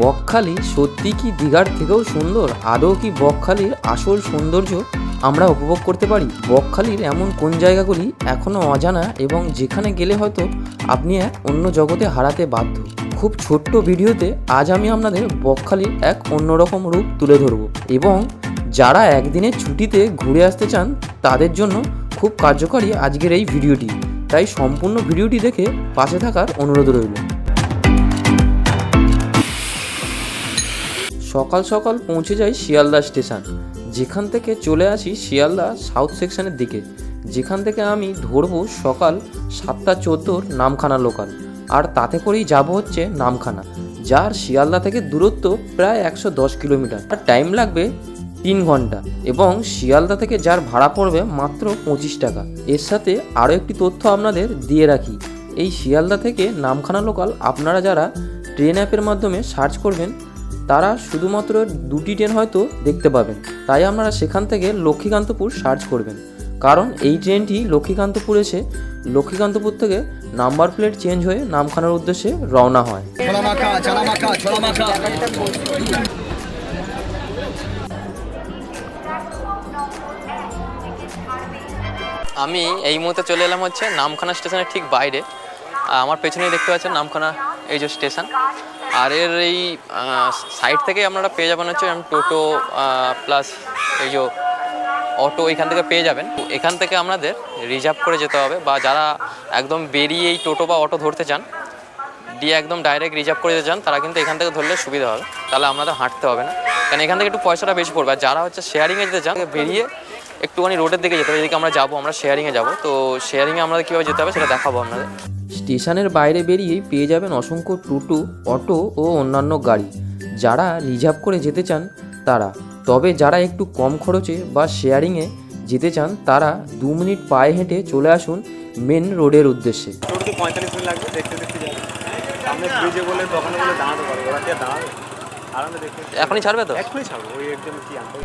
বকখালি সত্যি কি দীঘার থেকেও সুন্দর? আদৌ কি বকখালির আসল সৌন্দর্য আমরা উপভোগ করতে পারি? বকখালির এমন কোন জায়গাগুলি এখনও অজানা এবং যেখানে গেলে হয়তো আপনি এক অন্য জগতে হারাতে বাধ্য? খুব ছোট্ট ভিডিওতে আজ আমি আপনাদের বকখালির এক অন্যরকম রূপ তুলে ধরব এবং যারা একদিনের ছুটিতে ঘুরে আসতে চান, তাদের জন্য খুব কার্যকরী আজকের এই ভিডিওটি। তাই সম্পূর্ণ ভিডিওটি দেখে পাশে থাকার অনুরোধ রইল। সকাল সকাল পৌঁছে যাই শিয়ালদা স্টেশন। যেখান থেকে চলে আসি শিয়ালদা সাউথ সেকশনের দিকে। যেখান থেকে আমি ধরবো সকাল সাতটা চোদ্দোর নামখানা লোকাল আর তাতে করেই যাব হচ্ছে নামখানা, যার শিয়ালদা থেকে দূরত্ব প্রায় একশো দশ কিলোমিটার। আর টাইম লাগবে তিন ঘণ্টা এবং শিয়ালদা থেকে যার ভাড়া পড়বে মাত্র পঁচিশ টাকা। এর সাথে আরও একটি তথ্য আপনাদের দিয়ে রাখি, এই শিয়ালদা থেকে নামখানা লোকাল আপনারা যারা ট্রেন অ্যাপের মাধ্যমে সার্চ করবেন তারা শুধুমাত্র দুটি ট্রেন হয়তো দেখতে পাবেন। তাই আপনারা সেখান থেকে লক্ষ্মীকান্তপুর সার্চ করবেন। কারণ এই ট্রেনটি লক্ষ্মীকান্তপুর এসে লক্ষ্মীকান্তপুর থেকে নাম্বার প্লেট চেঞ্জ হয়ে নামখানার উদ্দেশ্যে রওনা হয়। আমি এই মুহূর্তে চলে এলাম হচ্ছে নামখানা স্টেশনের ঠিক বাইরে। আমার পেছনেই দেখতে পাচ্ছেন নামখানা এই যে স্টেশন। আর এর এই সাইড থেকে আপনারা পেয়ে যাবেন হচ্ছে টোটো প্লাস এই যে অটো এখান থেকে পেয়ে যাবেন। এখান থেকে আপনাদের রিজার্ভ করে যেতে হবে বা যারা একদম বেরিয়ে এই টোটো বা অটো ধরতে চান, দিয়ে একদম ডাইরেক্ট রিজার্ভ করে যেতে চান, তারা কিন্তু এখান থেকে ধরলে সুবিধা হবে। তাহলে আপনাদের হাঁটতে হবে না। কারণ এখান থেকে একটু পয়সাটা বেশি পড়বে। আর যারা হচ্ছে শেয়ারিংয়ে যেতে চান, বেরিয়ে একটুখানি রোডের দিকে যেতে হবে। এদিকে আমরা যাব, আমরা শেয়ারিংয়ে যাব। তো শেয়ারিংয়ে আমাদের কীভাবে যেতে হবে সেটা দেখাবো আপনাদের। স্টেশনের বাইরে বেরিয়েই পেয়ে যাবেন অসংখ্য টোটো অটো ও অন্যান্য গাড়ি। যারা রিজার্ভ করে যেতে চান তারা। তবে যারা একটু কম খরচে বা শেয়ারিংয়ে যেতে চান তারা দু মিনিট পায়ে হেঁটে চলে আসুন মেন রোডের উদ্দেশ্যে। পঁয়তাল্লিশ মিনিট লাগবে দেখতে দেখতে যাবে। সামনে ব্রিজে বলে দোকানে বলে দাঁড়াতে পারবে ওরা কি দাঁড়াবে? এখনই ছাড়বে তো? এক্ষুনি ছাড়বো ওই একদম কি আনতে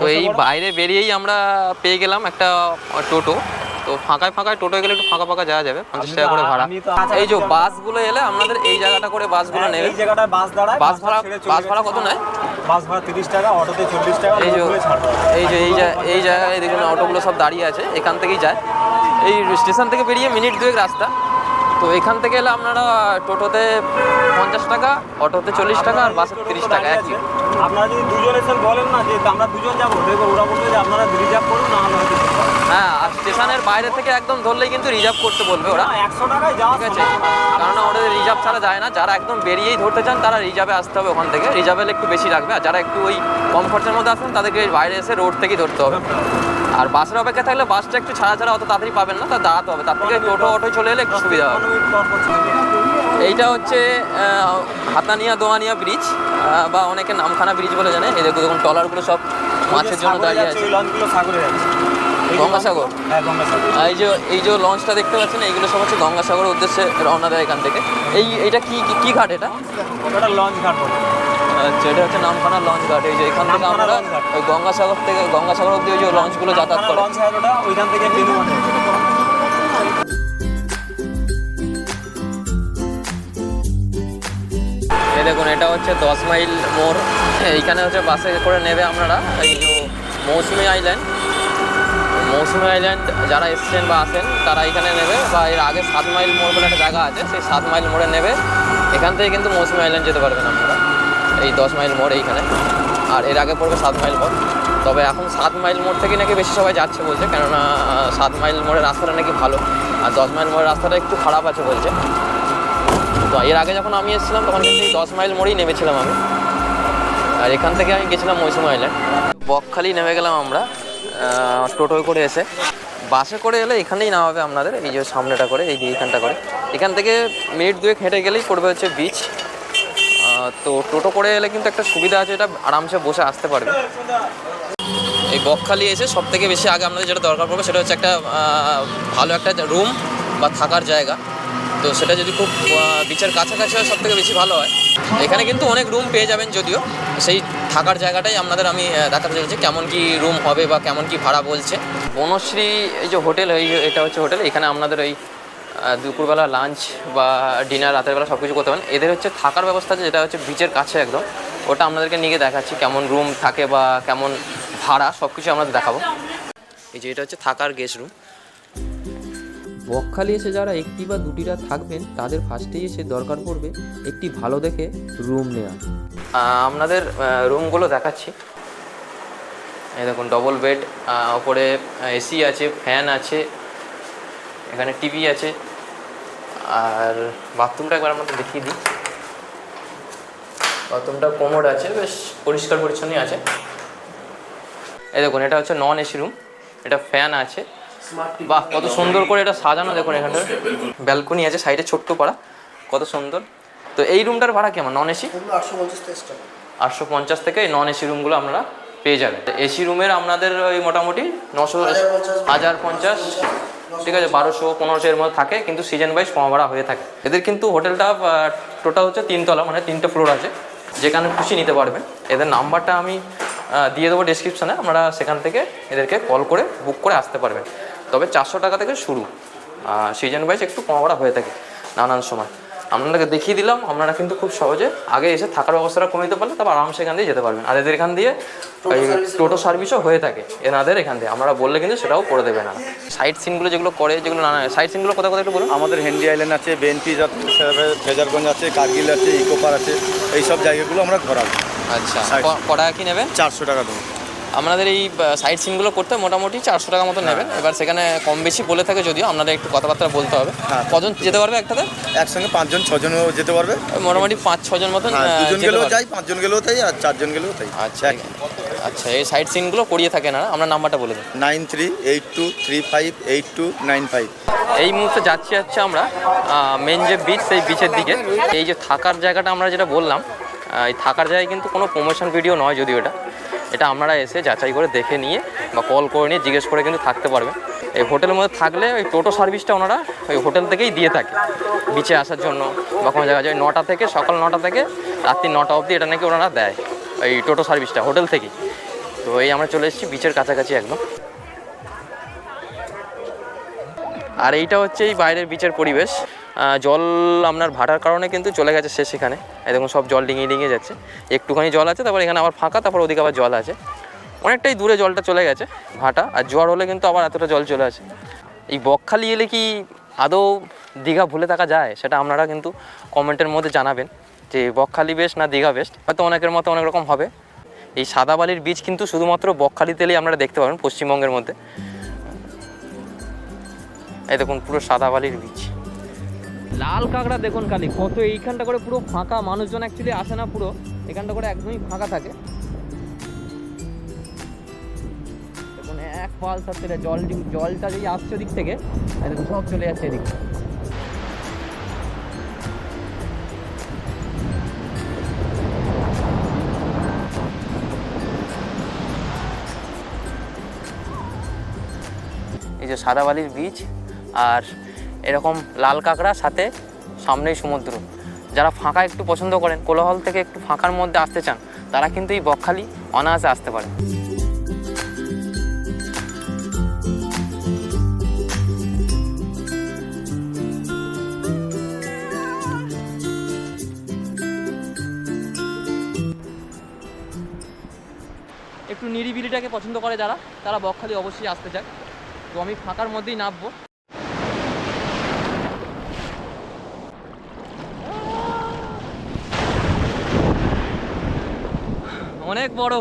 তো এই বাইরে বেরিয়েই আমরা পেয়ে গেলাম একটা টোটো। তো ফাঁকায় ফাঁকায় টোটো গেলে একটু ফাঁকা ফাঁকা যাওয়া যাবে পঞ্চাশ টাকা করে ভাড়া। এই যে বাসগুলো এলে আপনাদের এই জায়গাটা করে বাসগুলো নেবে। এই জায়গাটায় বাস দাঁড়ায় বাস ভাড়া বাস ভাড়া কত নেয়? বাস ভাড়া তিরিশ টাকা অটোতে চল্লিশ টাকা এই যে এই যে এই এই জায়গায় দেখুন অটোগুলো সব দাঁড়িয়ে আছে এখান থেকেই যায়। এই স্টেশন থেকে বেরিয়ে মিনিট দুয়েক রাস্তা। তো এখান থেকে এলে আপনারা টোটোতে পঞ্চাশ টাকা অটোতে চল্লিশ টাকা আর বাসে তিরিশ টাকা একই। আপনারা যদি দুজন এসে বলেন না যে আমরা দুজন যাব দেখব ওরা বলবে যে আপনারা রিজার্ভ করুন না হলে হয়তো হ্যাঁ আর স্টেশনের বাইরে থেকে একদম ধরলেই কিন্তু রিজার্ভ করতে বলবে ওরা। একশো টাকায় যাওয়া ঠিক আছে। কারণ ওদের রিজার্ভ ছাড়া যায় না। যারা একদম বেরিয়েই ধরতে চান তারা রিজার্ভে আসতে হবে ওখান থেকে। রিজার্ভে একটু বেশি লাগবে। আর যারা একটু ওই কম খরচের মধ্যে আসবেন তাদেরকে বাইরে এসে রোড থেকেই ধরতে হবে। আর বাসের অপেক্ষা থাকলে বাসটা একটু ছাড়া ছাড়া অত তাড়াতাড়ি পাবেন না তা দাঁড়াতে হবে। তার থেকে টোটো অটোয় চলে এলে একটু সুবিধা হবে। এইটা হচ্ছে হাতানিয়া দোয়ানিয়া ব্রিজ বা অনেকে নামখানা ব্রিজ বলে জানে। এই দেখুন দেখুন ট্রলারগুলো সব মাছের জন্য দাঁড়িয়ে আছে। গঙ্গাসাগর? হ্যাঁ এই যে এই যে লঞ্চটা দেখতে পাচ্ছেন এইগুলো সব হচ্ছে গঙ্গাসাগরের উদ্দেশ্যে রওনা দেয় এখান থেকে। এই এটা কি কি- কি ঘাট এটা? লঞ্চ ঘাট আচ্ছা এটা হচ্ছে নামখানা লঞ্চ ঘাট। এই যে এখান থেকে আমরা ওই গঙ্গাসাগর থেকে গঙ্গাসাগর অব্দি ওই যে লঞ্চগুলো যাতায়াত করে। লঞ্চ ওইখান থেকে দেখুন এটা হচ্ছে দশ মাইল মোড়। এইখানে হচ্ছে বাসে করে নেবে আপনারা এই যে মৌসুমি আইল্যান্ড মৌসুমি আইল্যান্ড যারা এসছেন বা আসেন তারা এখানে নেবে বা এর আগে সাত মাইল মোড় বলে একটা জায়গা আছে সেই সাত মাইল মোড়ে নেবে। এখান থেকে কিন্তু মৌসুমি আইল্যান্ড যেতে পারবেন আপনারা। এই দশ মাইল মোড় এইখানে। আর এর আগে পড়বে সাত মাইল মোড়। তবে এখন সাত মাইল মোড় থেকে নাকি বেশি সবাই যাচ্ছে বলছে, কেননা সাত মাইল মোড়ের রাস্তাটা নাকি ভালো। আর দশ মাইল মোড়ের রাস্তাটা একটু খারাপ আছে বলছে। তো এর আগে যখন আমি এসেছিলাম, তখন কিন্তু এই দশ মাইল মোড়েই নেমেছিলাম আমি। আর এখান থেকে আমি গেছিলাম মৌসুম আইল্যান্ড বকখালি নেমে গেলাম আমরা টোটোয় করে এসে। বাসে করে এলে এখানেই না হবে আপনাদের, এই যে সামনেটা করে, এই যে এইখানটা করে। এখান থেকে মিনিট দুয়েক হেঁটে গেলেই পড়বে হচ্ছে বিচ তো টোটো করে এলে কিন্তু একটা সুবিধা আছে, এটা আরামসে বসে আসতে পারবে। এই বকখালি এসে সব থেকে বেশি আগে আমাদের যেটা দরকার পড়বে সেটা হচ্ছে একটা ভালো একটা রুম বা থাকার জায়গা। তো সেটা যদি খুব বিচের কাছাকাছি হয় সব থেকে বেশি ভালো হয়। এখানে কিন্তু অনেক রুম পেয়ে যাবেন যদিও, সেই থাকার জায়গাটাই আপনাদের আমি দেখাতে চলেছি কেমন কি রুম হবে বা কেমন কি ভাড়া বলছে। বনশ্রী, এই যে হোটেল, এই এটা হচ্ছে হোটেল, এখানে আপনাদের ওই দুপুরবেলা লাঞ্চ বা ডিনার রাতের বেলা সব কিছু করতে পারেন। এদের হচ্ছে থাকার ব্যবস্থা আছে, যেটা হচ্ছে বিচের কাছে একদম। ওটা আপনাদেরকে নিয়ে দেখাচ্ছি, কেমন রুম থাকে বা কেমন ভাড়া সব কিছু আপনাদের দেখাবো। এই যে এটা হচ্ছে থাকার গেস্ট রুম বকখালি এসে যারা একটি বা দুটি রাত থাকবেন, তাদের ফার্স্টেই এসে দরকার পড়বে একটি ভালো দেখে রুম নেওয়া আপনাদের রুমগুলো দেখাচ্ছি। এই দেখুন ডবল বেড ওপরে এসি আছে ফ্যান আছে, এখানে টিভি আছে। আর বাথরুমটা একবার আপনাদের দেখিয়ে দিই। বাথরুমটা কোমোড আছে বেশ পরিষ্কার পরিচ্ছন্নই আছে। এই দেখুন এটা হচ্ছে নন এসি রুম এটা ফ্যান আছে। বাহ কত সুন্দর করে এটা সাজানো দেখুন এখানটা ব্যালকনি আছে সাইডে ছোট্ট পাড়া কত সুন্দর। তো এই রুমটার ভাড়া কেমন নন এসি আটশো পঞ্চাশ থেকে এই নন এসি রুমগুলো আপনারা পেয়ে যাবেন এসি রুমের আপনাদের ওই মোটামুটি নশো হাজার পঞ্চাশ। ঠিক আছে, বারোশো পনেরোশো এর মধ্যে থাকে, কিন্তু সিজন ওয়াইজ কমা ভাড়া হয়ে থাকে। এদের কিন্তু হোটেলটা টোটাল হচ্ছে তিনতলা মানে তিনটে ফ্লোর আছে, যেখানে খুশি নিতে পারবেন। এদের নাম্বারটা আমি দিয়ে দেবো ডিসক্রিপশানে আমরা সেখান থেকে এদেরকে কল করে বুক করে আসতে পারবেন। তবে চারশো টাকা থেকে শুরু সিজন ওয়াইজ একটু কমা ভাড়া হয়ে থাকে, নানান সময়। আপনাদেরকে দেখিয়ে দিলাম আপনারা কিন্তু খুব সহজে আগে এসে থাকার ব্যবস্থাটা করে নিতে পারলে তারপর আরামসে এখান দিয়ে যেতে পারবেন। আর এদের এখান দিয়ে ওই টোটো সার্ভিসও হয়ে থাকে এনাদের এখান দিয়ে। আমরা বললে কিন্তু সেটাও করে দেবে না সাইড সিনগুলো যেগুলো করে যেগুলো নানা সাইড সিনগুলো কোথায় কোথায় একটু বলুন? আমাদের হেন্ডি আইল্যান্ড আছে বেনপি ফেজারগঞ্জ আছে কার্গিল আছে ইকোপার আছে এই সব জায়গাগুলো আমরা ঘোরাবো। আচ্ছা Side- ক- ক টাকা কি নেবেন? চারশো টাকা দেবো আপনাদের এই সাইড সিনগুলো করতে মোটামুটি চারশো টাকা মতো নেবেন। এবার সেখানে কম বেশি বলে থাকে যদিও আপনাদের একটু কথাবার্তা বলতে হবে। হ্যাঁ। কজন যেতে পারবে একটাতে? একসঙ্গে পাঁচজন ছজনও যেতে পারবে। মোটামুটি পাঁচ ছজন মতন হ্যাঁ দুজন গেলেও যাই পাঁচজন গেলেও তাই আর চারজন গেলেও তাই। আচ্ছা আচ্ছা এই সাইড সিনগুলো করিয়ে থাকে না আমরা নাম্বারটা বলে দিন। Nine three eight two three five eight two nine five. এই মুহূর্তে যাচ্ছি হচ্ছে আমরা মেন যে বিচ সেই বিচের দিকে। এই যে থাকার জায়গাটা আমরা যেটা বললাম এই থাকার জায়গায় কিন্তু কোনো প্রমোশন ভিডিও নয় যদিও এটা। এটা আপনারা এসে যাচাই করে দেখে নিয়ে বা কল করে নিয়ে জিজ্ঞেস করে কিন্তু থাকতে পারবেন এই হোটেলের মধ্যে থাকলে ওই টোটো সার্ভিসটা ওনারা ওই হোটেল থেকেই দিয়ে থাকে। বিচে আসার জন্য বা কোনো জায়গায় যায় নটা থেকে, সকাল নটা থেকে রাত্রি নটা অবধি এটা নাকি ওনারা দেয় এই টোটো সার্ভিসটা হোটেল থেকেই। তো এই আমরা চলে এসেছি বিচের কাছাকাছি একদম। আর এইটা হচ্ছে এই বাইরের বিচের পরিবেশ। জল আপনার ভাটার কারণে কিন্তু চলে গেছে এখানে এই দেখুন, সব জল ডিঙিয়ে ডিঙিয়ে যাচ্ছে। একটুখানি জল আছে, তারপর এখানে আবার ফাঁকা, তারপর ওদিকে আবার জল আছে। অনেকটাই দূরে জলটা চলে গেছে, ভাটা। আর জোয়ার হলে কিন্তু আবার এতটা জল চলে আসে। এই বকখালি এলে কি আদৌ দীঘা ভুলে থাকা যায়? সেটা আপনারা কিন্তু কমেন্টের মধ্যে জানাবেন যে বকখালি বেস্ট না দীঘা বেস্ট হয়তো অনেকের মতো অনেক রকম হবে। এই সাদা বালির বীজ কিন্তু শুধুমাত্র বকখালিতেলেই আপনারা দেখতে পাবেন, পশ্চিমবঙ্গের মধ্যে। এই দেখুন, পুরো সাদা বালির বীজ। লাল কাঁকড়া দেখুন খালি, কত এইখানটা করে পুরো ফাঁকা, মানুষজন অ্যাকচুয়ালি আসে না পুরো, এখানটা করে একদমই ফাঁকা থাকে। দেখুন, এক পাল থাকতে জল জলটা যেই আসছে দিক থেকে সব চলে যাচ্ছে এদিকে। এই যে সাদা বালির বীজ, আর এরকম লাল কাঁকড়া, সাথে সামনেই সমুদ্র। যারা ফাঁকা একটু পছন্দ করেন, কোলাহল থেকে একটু ফাঁকার মধ্যে আসতে চান, তারা কিন্তু এই বকখালি অনায়াসে আসতে পারে একটু নিরিবিলিটাকে পছন্দ করে যারা, তারা বকখালি অবশ্যই আসতে চায়। তো আমি ফাঁকার মধ্যেই নামবো। অনেক বড়।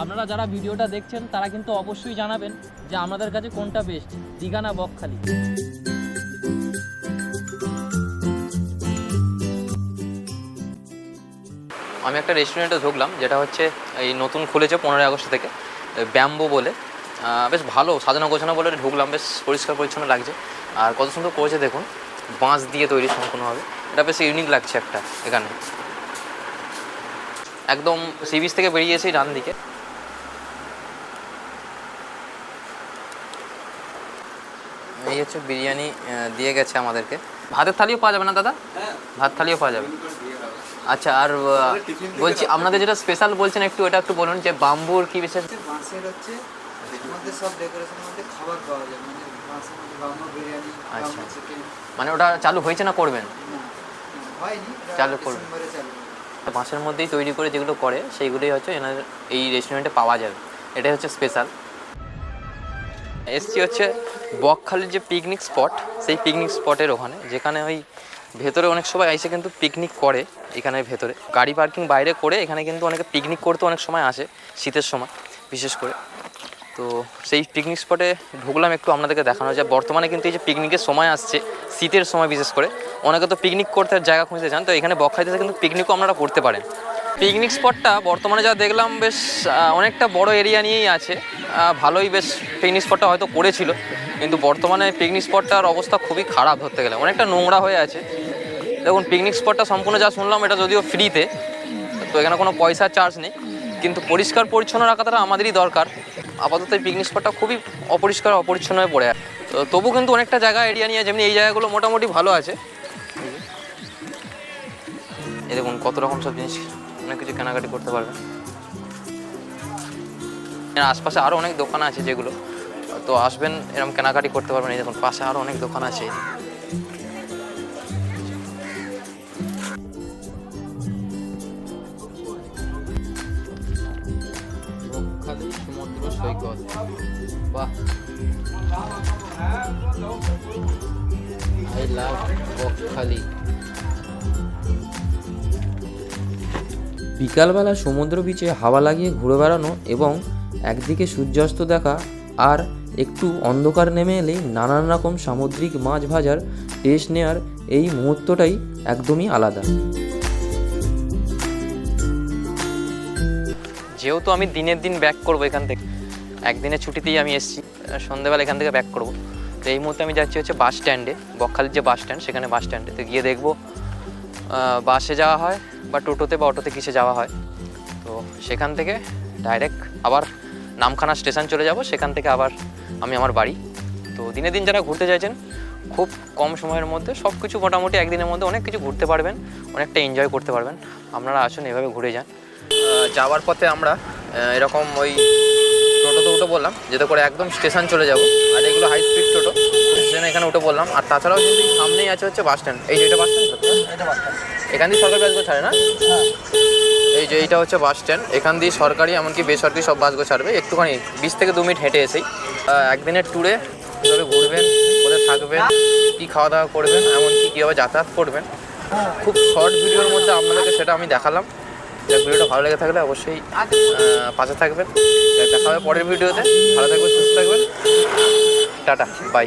আপনারা যারা ভিডিওটা দেখছেন, তারা কিন্তু অবশ্যই জানাবেন যে আমাদের কাছে কোনটা বেস্ট দীঘা না বকখালি? আমি একটা রেস্টুরেন্টে ঢুকলাম যেটা হচ্ছে এই নতুন খুলেছে পনেরোই আগস্ট থেকে ব্যাম্বো বলে। বেশ ভালো সাজানো গোছানো বলে ঢুকলাম বেশ পরিষ্কার পরিচ্ছন্ন লাগছে। আর কত সুন্দর করেছে দেখুন বাঁশ দিয়ে তৈরি সম্পূর্ণভাবে এটা বেশ ইউনিক লাগছে একটা এখানে। একদম সি বিচ থেকে বেরিয়েছি ডান দিকে। এই হচ্ছে বিরিয়ানি দিয়ে গেছে আমাদেরকে। ভাতের থালিও পাওয়া যাবে না দাদা? ভাত থালিও পাওয়া যাবে। আচ্ছা আর বলছি আপনাদের যেটা স্পেশাল বলছেন একটু এটা একটু বলুন যে বাম্বুর কি বিশেষ? বাঁশের হচ্ছে মধ্যে সব ডেকোরেশনের মধ্যে খাবার পাওয়া যায় মানে বাঁশের মধ্যে বাম্বু বিরিয়ানি আচ্ছা। মানে ওটা চালু হয়েছে না করবেন? হয়নি চালু করবে। ডিসেম্বরে চালু বাঁশের মধ্যেই তৈরি করে যেগুলো করে সেইগুলোই হচ্ছে এনাদের এই রেস্টুরেন্টে পাওয়া যাবে। এটাই হচ্ছে স্পেশাল এসছি হচ্ছে বকখালির যে পিকনিক স্পট সেই পিকনিক স্পটের ওখানে যেখানে ওই ভেতরে অনেক সবাই এসে কিন্তু পিকনিক করে এখানে ভেতরে। গাড়ি পার্কিং বাইরে করে এখানে কিন্তু অনেকে পিকনিক করতে অনেক সময় আসে, শীতের সময়, বিশেষ করে। তো সেই পিকনিক স্পটে ঢুকলাম একটু আপনাদেরকে দেখানো যায় বর্তমানে কিন্তু এই যে পিকনিকের সময় আসছে, শীতের সময় বিশেষ করে, অনেকে তো পিকনিক করতে জায়গা খুঁজতে চান তো এখানে বকখালিতে কিন্তু পিকনিকও আপনারা করতে পারেন। পিকনিক স্পটটা বর্তমানে যা দেখলাম বেশ অনেকটা বড় এরিয়া নিয়েই আছে। ভালোই বেশ পিকনিক স্পটটা হয়তো করেছিল, কিন্তু বর্তমানে পিকনিক স্পটটার অবস্থা খুবই খারাপ ধরতে গেলে। অনেকটা নোংরা হয়ে আছে। দেখুন পিকনিক স্পটটা সম্পূর্ণ যা শুনলাম, এটা যদিও ফ্রিতে তো এখানে কোনো পয়সার চার্জ নেই। কিন্তু পরিষ্কার পরিচ্ছন্ন রাখাটা আমাদেরই দরকার। আপাতত এই পিকনিক স্পটটা খুবই অপরিষ্কার, অপরিচ্ছন্ন হয়ে পড়ে আছে। তো তবু কিন্তু অনেকটা জায়গা এরিয়া নিয়ে যেমনি এই জায়গাগুলো মোটামুটি ভালো আছে। দেখুন, কত রকম সব জিনিস। অনেক কিছু কেনাকাটি করতে পারবেন। আশপাশে আরও অনেক দোকান আছে যেগুলো, তো আসবেন এরকম কেনাকাটি করতে পারবেন। এই দেখুন, পাশে আরও অনেক দোকান আছে। সমুদ্র সৈকত। বাহ। আই লাভ বকখালি বিকালবেলা সমুদ্র বিচে হাওয়া লাগিয়ে ঘুরে বেড়ানো এবং একদিকে সূর্যাস্ত দেখা আর একটু অন্ধকার নেমে এলেই নানান রকম সামুদ্রিক মাছ ভাজার টেস্ট নেওয়ার এই মুহূর্তটাই একদমই আলাদা। যেহেতু আমি দিনের দিন ব্যাক করব এখান থেকে, একদিনের ছুটিতেই আমি এসেছি সন্ধ্যেবেলা এখান থেকে ব্যাক করব। তো এই মুহূর্তে আমি যাচ্ছি হচ্ছে বাস স্ট্যান্ডে বকখালির যে বাস স্ট্যান্ড সেখানে বাস স্ট্যান্ডে তো গিয়ে দেখব বাসে যাওয়া হয় বা টোটোতে বা অটোতে কিসে যাওয়া হয়। তো সেখান থেকে ডাইরেক্ট আবার নামখানা স্টেশন চলে যাব। সেখান থেকে আবার আমি আমার বাড়ি। তো দিনে দিন যারা ঘুরতে চাইছেন, খুব কম সময়ের মধ্যে সব কিছু মোটামুটি একদিনের মধ্যে অনেক কিছু ঘুরতে পারবেন, অনেকটা এনজয় করতে পারবেন। আপনারা আসুন, এভাবে ঘুরে যান। যাওয়ার পথে আমরা এরকম ওই টোটোতে উঠে বললাম, যেতে করে একদম স্টেশন চলে যাব। আর এগুলো হাই স্পিড টোটো। স্টেশনে এখানে উঠে বললাম আর তাছাড়াও কিন্তু এই সামনেই আছে হচ্ছে বাস স্ট্যান্ড। এই যে এটা বাস স্ট্যান্ড এখান দিয়ে সরকারি বাসগুলো ছাড়ে না? এই যে এইটা হচ্ছে বাস স্ট্যান্ড। এখান দিয়ে সরকারি এমনকি বেসরকারি সব বাসগুলো ছাড়বে একটুখানি বিশ থেকে দু মিনিট হেঁটে এসেই। একদিনের ট্যুরে কীভাবে ঘুরবেন কোথায় থাকবেন কী খাওয়া দাওয়া করবেন এমনকি কীভাবে যাতায়াত করবেন। খুব শর্ট ভিডিওর মধ্যে আপনাদেরকে সেটা আমি দেখালাম। ভিডিওটা ভালো লেগে থাকলে অবশ্যই পাশে থাকবেন। দেখা হবে পরের ভিডিওতে। ভালো থাকবেন সুস্থ থাকবেন। Tata bye